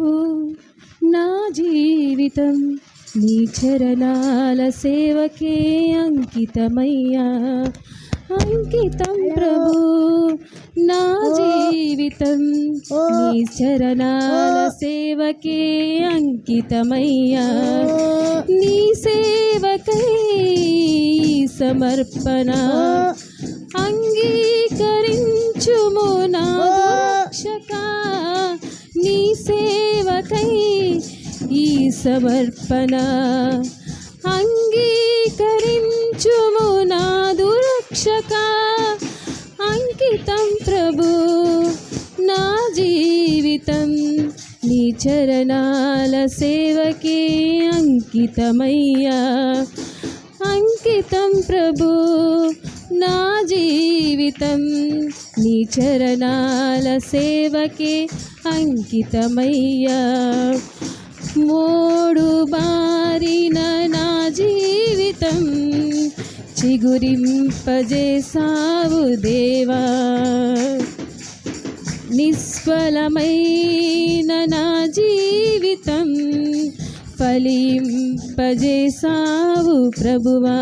ఓ నా జీవితం నీ చరణాల సేవకే అంకితమయ్యా. అంకితం ప్రభు నా జీవితం నీ చరణాల సేవకే అంకితమయ్యా. నీ సేవకై సమర్పణ అంగీకరించుము నా సమర్పణ. అంగీకరించుము నా దురక్షక అంకితం ప్రభు నా జీవితం. నీ చరణాల సేవకే అంకితమయ్యా. అంకితం ప్రభు నా జీవితం. నీ చరణాల సేవకే అంకితమయ్యా. మోడు బారిన నా జీవితం చిగురింపజేసావు దేవా. నిష్ఫలమైన నా జీవితం ఫలింపజేసావు ప్రభువా.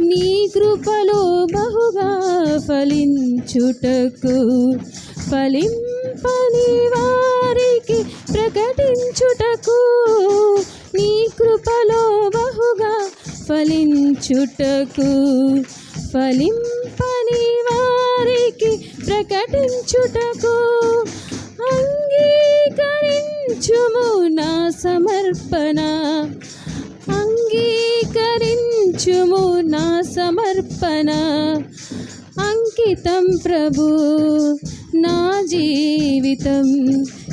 నీ కృపలో బహుగా ఫలించుటకు ఫలిం పని వారికి ప్రకటించుటకు నీ కృపలో బహుగా ఫలించుటకు. ఫలింపని వారికి ప్రకటించుటకు అంగీకరించుము నా సమర్పణ. అంగీకరించుము నా సమర్పణ. అంకితం ప్రభు నా జీవితం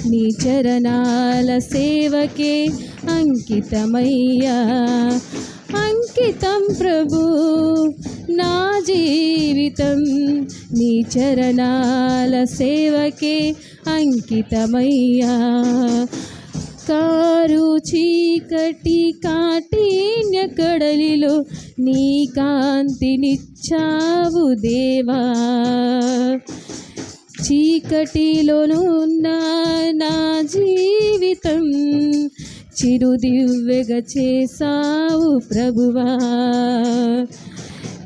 నీ చరణాల సేవకే అంకితమయ్యా. అంకితం ప్రభు నా జీవితం నీ చరణాల సేవకే అంకితమయ్యా. కారు చీకటి కాఠిన్య కడలిలో నీ కాంతినిచ్చావు దేవా. చీకటిలోనున్న నా జీవితం చిరుదివ్వెగా చేసావు ప్రభువా.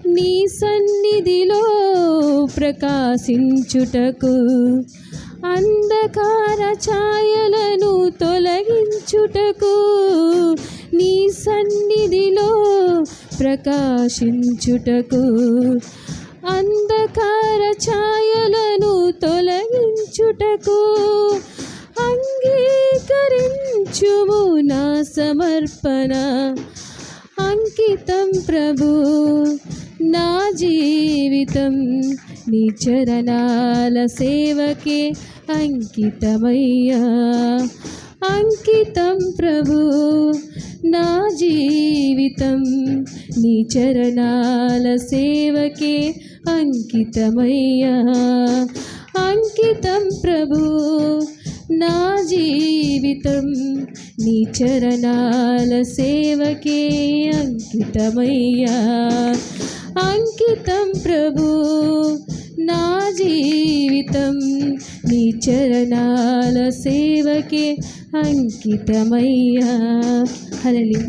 నీ సన్నిధిలో ప్రకాశించుటకు అంధకార ఛాయలను తొలగించుటకు నీ సన్నిధిలో ప్రకాశించుటకు అంధకార ఛాయలను తొలగించుటకు అంగీకరించుము నా సమర్పణ. అంకితం ప్రభు నా జీవితం నీ చరణాల సేవకే అంకితమయ్యా. అంకితం ప్రభు నా జీవితం నీ చరణాల సేవకే అంకితమయ్యా. అంకితం ప్రభు నా జీవితం నీ చరణాల సేవకే అంకితమయ్యా. అంకితం ప్రభు నా జీవితం నీ చరణాల సేవకే అంకితమయ్యా. హలలి